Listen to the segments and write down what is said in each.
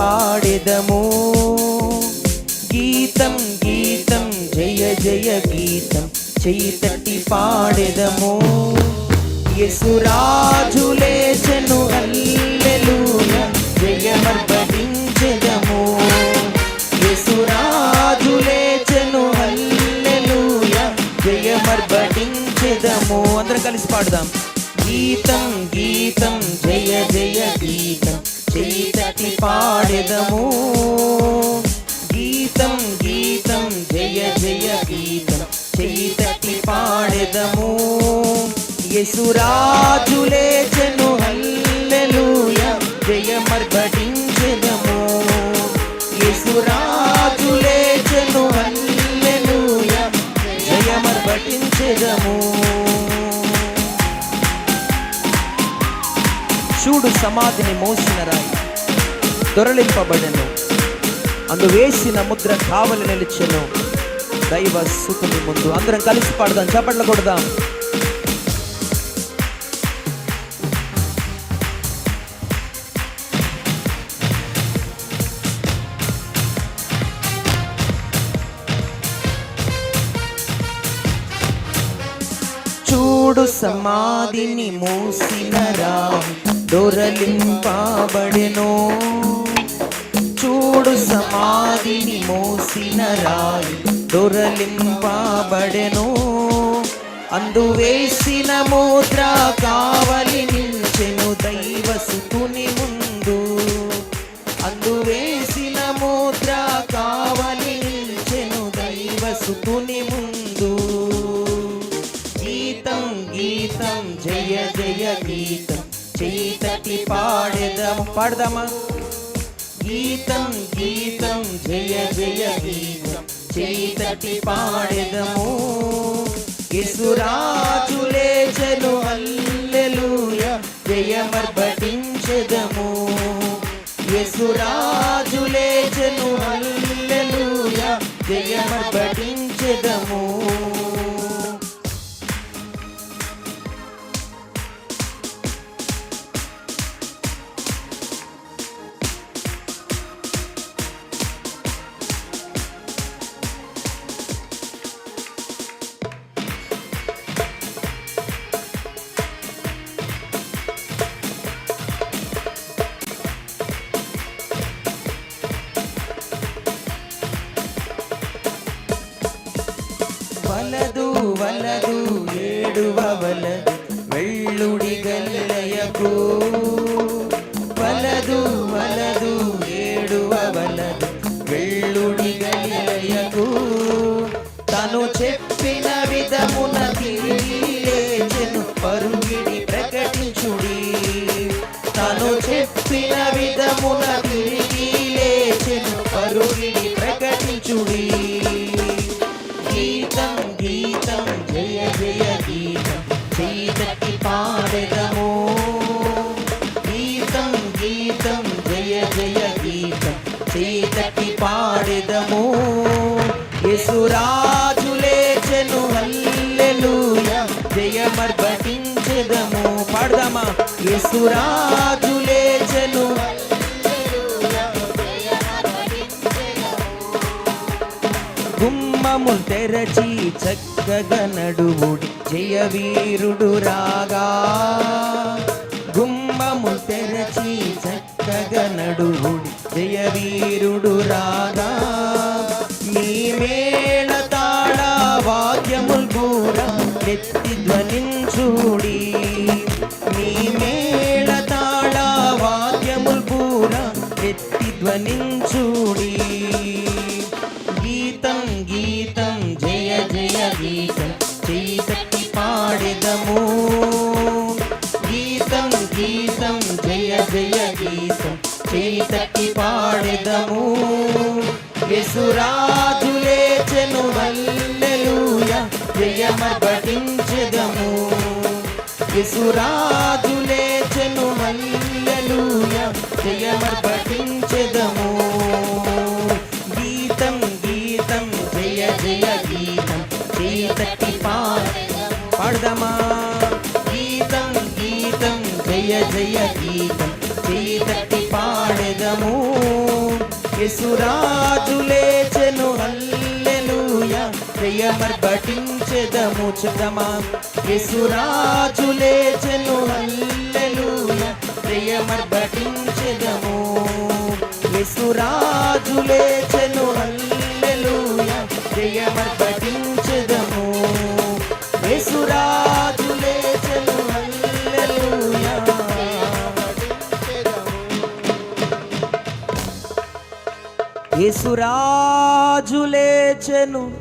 పాడెదము. గీతం గీతం జయ జయ గీతం చెయ్యి తట్టి పాడెదము. యేసురాజు లేచెను హల్లెలూయ జయమర్పటించెదము యేసురాజు లేచెను హల్లెలూయ జయమర్పటించెదము అందరం కలిసి పాడదాం. గీతం గీతం పాడెదము గీతం గీతం జయ జయ గీతం. చెయ్యి తట్టి పాడెదము యేసురాజు లేచెను హల్లెలూయ. జయమర్పటించెదము యేసురాజు లేచెను హల్లెలూయ. జయమర్పటించెదము చూడు సమాధిని మోసిన రాయి. దొరలింపబడెను. అందు వేసిన ముద్ర కావలి నిలిచెను. దైవ సుతుని ముందు. అందరం కలిసి పాడదాం. చప్పట్లు కొడదాం. చూడు సమాధిని మూసిన రాయి దొరలింపబడెను. అప్పుడు సమాధిని మోసిన రాయి దొరలింపబడెను. అందు వేసిన ముద్ర కావలి నిల్చెను దైవ సుతుని ముందు. అందు వేసిన ముద్ర కావలి నిల్చెను దైవ సుతుని ముందు. గీతం గీతం జయ జయ గీతం చేతటి పాడెదము. పాడదామా? జయ జయ గీతం చేతటి పాడెదము. యేసురాజు లేచెను హల్లెలూయ జయమర్పటించెదము. యసురా ವಲದು ಹೇಳುವ ವಲದು ವೆಳ್ಳುಡಿಗಲ್ಲಯಕು ವಲದು ವಲದು ಹೇಳುವ ವಲದು ವೆಳ್ಳುಡಿಗಲ್ಲಯಕು తను చెప్పిన విధమున తిరిగిలేచెను పరుగిడి ప్రకటించుడి తను చెప్పిన విధమున జయ జయ గీతం చీతకి పాడెదము. గీతం గీతం జయ జయ గీతం చీతకి పాడెదము. యేసురాజు లేచెను హల్లెలూయ జయమర్పటించెదము పాడదామా? యసురాజు గుమ్మముల్ తెరచి చక్కగా నడువుడి జయవీరుడు రాగా. గుమ్మముల్ తెరచి చక్కగా నడువుడి జయవీరుడు రాగా. మీ మేళ తాళ వాద్యముల్ గూర ఎత్తి ధ్వని యేసురాజు లేచెను హల్లెలూయ. జయమర్పటించెదము యేసురాజు లేచెను హల్లెలూయ. జయమర్పటించెదము గీతం గీతం జయ జయ గీతం. చేతకి పాడదమా? గీతం గీతం జయ జయ గీతం. చేతకి పాడెదము. యేసురాజు లేచెను హల్లెలూయా. జయమర్భటించెదము చదమా యేసురాజు లేచెను హల్లెలూయా. జయమర్భటించెదము యేసురాజు లేచెను హల్లెలూయా. జయమర్భటించెదము యేసురాజు లేచెను.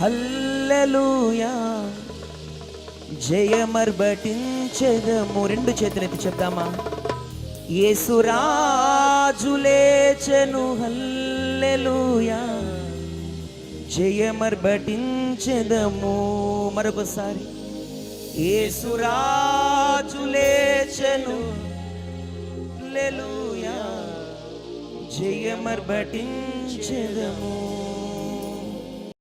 హల్లెలూయా. జయమర్బటించెదము రెండు చేతులెత్తి చెప్దామా? యేసురాజు లేచెను. హల్లెలూయా. జయమర్బటించెదము మరొకసారి. యేసురాజు లేచెను. హల్లెలూయా. జయమర్భటించెదము